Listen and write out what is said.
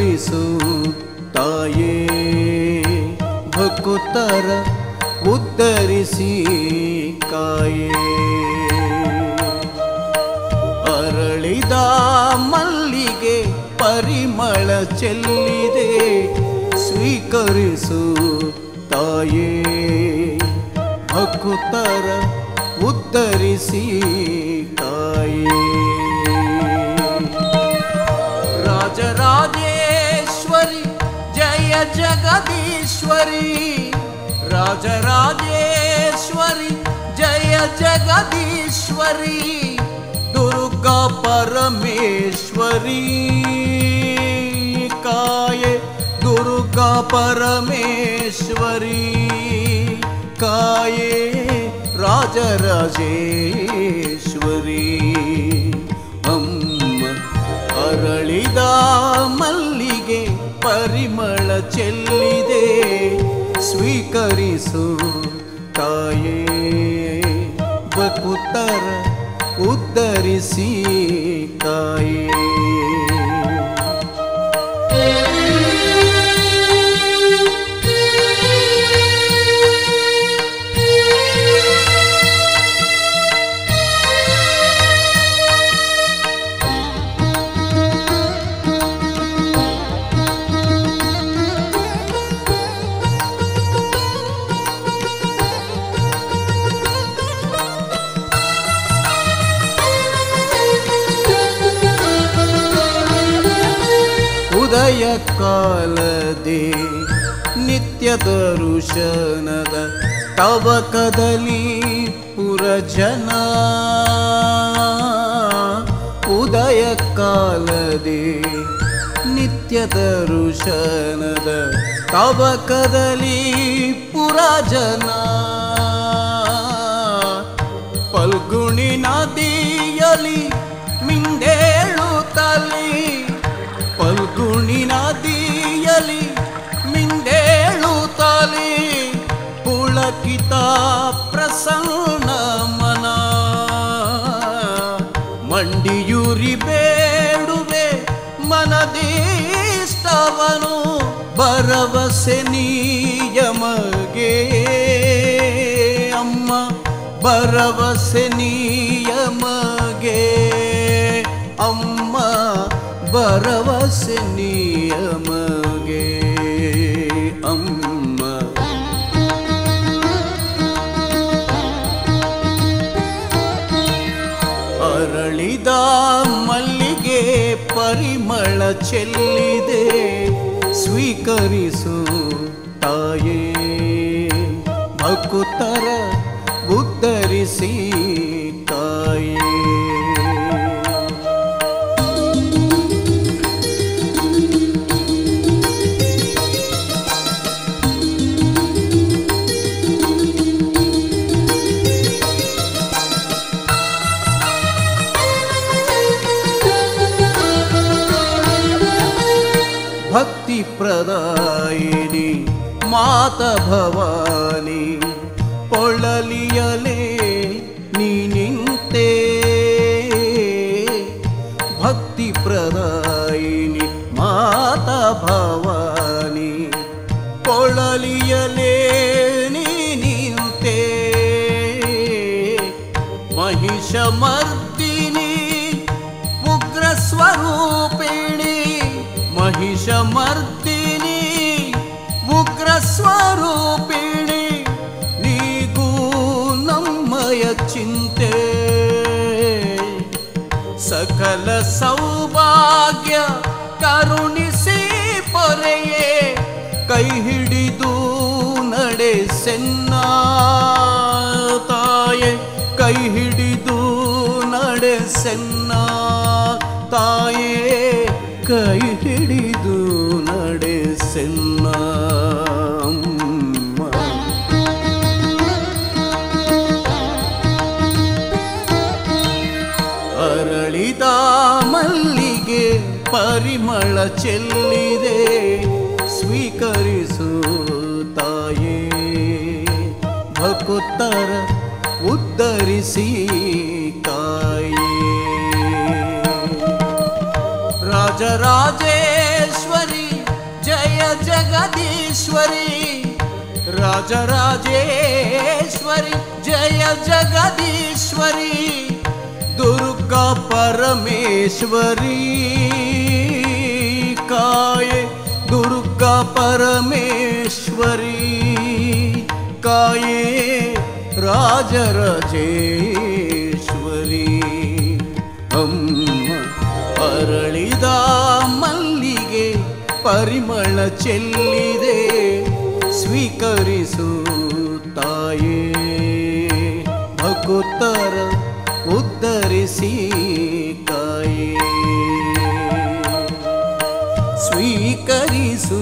ಸ್ವೀಕರಿಸು ತಾಯೇ ಭಕುತರ ಉದ್ಧರಿಸಿ ಕಾಯೇ. ಅರಳಿದ ಮಲ್ಲಿಗೆ ಪರಿಮಳ ಚೆಲ್ಲಿದೆ ಸ್ವೀಕರಿಸು ತಾಯೇ ಭಕುತರ ಉದ್ಧರಿಸಿ जगदीश्वरी राजराजेश्वरी जय जगदीश्वरी दुर्गा परमेश्वरी। काये दुर्गा परमेश्वरी काये राजराजेश्वरी। ಬಕುತರ ಉದ್ಧರಿಸಿ ಕಾಯೇ ಉದಯ ಕಾಲದೆ ನಿತ್ಯ ದರುಶನದ ತವಕದಲ್ಲಿ ಪುರಜನ. ಉದಯ ಕಾಲದೆ ನಿತ್ಯ ದರುಶನದ ತವಕದಲ್ಲಿ ಪುರಜನ. ಪುಳಕಿತ ಪ್ರಸನ್ನ ಮನ. ಮಂಡಿಯೂರಿ ಬೇಡುವೆ ಮನದೀಷ್ಟವನು ಭರವಸೆ ನೀಯಮಗೆ. ಅಮ್ಮ ಭರವಸೆ ನೀಯಮಗೆ. ಅಮ್ಮ ಭರವಸೆ ನೀಯಮಗೆ ಚೆಲ್ಲಿದೆ ಸ್ವೀಕರಿಸು ತಾಯೇ ಭಕುತರ ಉದ್ಧರಿಸಿ ಕಾಯೇ ಭಕ್ತಿ ಪ್ರದಾಯಿನಿ ಮಾತ ಭವಾನಿ ಪೊಳಲಿಯಲೇ ನೀ ನಿಂತೆ. ಭಕ್ತಿ ಪ್ರದಾಯಿನಿ ಮಾತ ಭವಾನಿ ಪೊಳಲಿಯಲೇ ಸ್ವರೂಪಿಣಿ, ನೀಗೂ ನಮ್ಮಯ ಚಿಂತೆ. ಸಕಲ ಸೌಭಾಗ್ಯ ಕರುಣಿಸಿ ಪೊರೆಯೇ, ಕೈ ಹಿಡಿದು ನಡೆಸೆನ್ನ ತಾಯೆ, ಕೈ ಹಿಡಿದು ನಡೆಸೆನ್ನ ಪರಿಮಳ ಚೆಲ್ಲಿದೆ. ಸ್ವೀಕರಿಸು ತಾಯೇ. ಭಕುತರ ಉದ್ಧರಿಸಿ ಕಾಯೇ ರಾಜರಾಜೇಶ್ವರಿ, ಜಯ ಜಗದೀಶ್ವರಿ. ರಾಜರಾಜೇಶ್ವರಿ, ಜಯ ಜಗದೀಶ್ವರಿ. ದುರ್ಗಾ ಪರಮೇಶ್ವರಿ. ಕಾಯೆ ದುರ್ಗಾ ಪರಮೇಶ್ವರಿ. ಕಾಯೇ राजरजेश्वरी ಅಮ್ಮ ಅರಳಿದ ಮಲ್ಲಿಗೆ ಪರಿಮಳ ಚೆಲ್ಲಿದೆ. ಸ್ವೀಕರಿಸು ತಾಯೇ ಭಕ್ತರ ಉದ್ಧರಿಸಿ ಕಾಯೇ ಸ್ವೀಕರಿಸು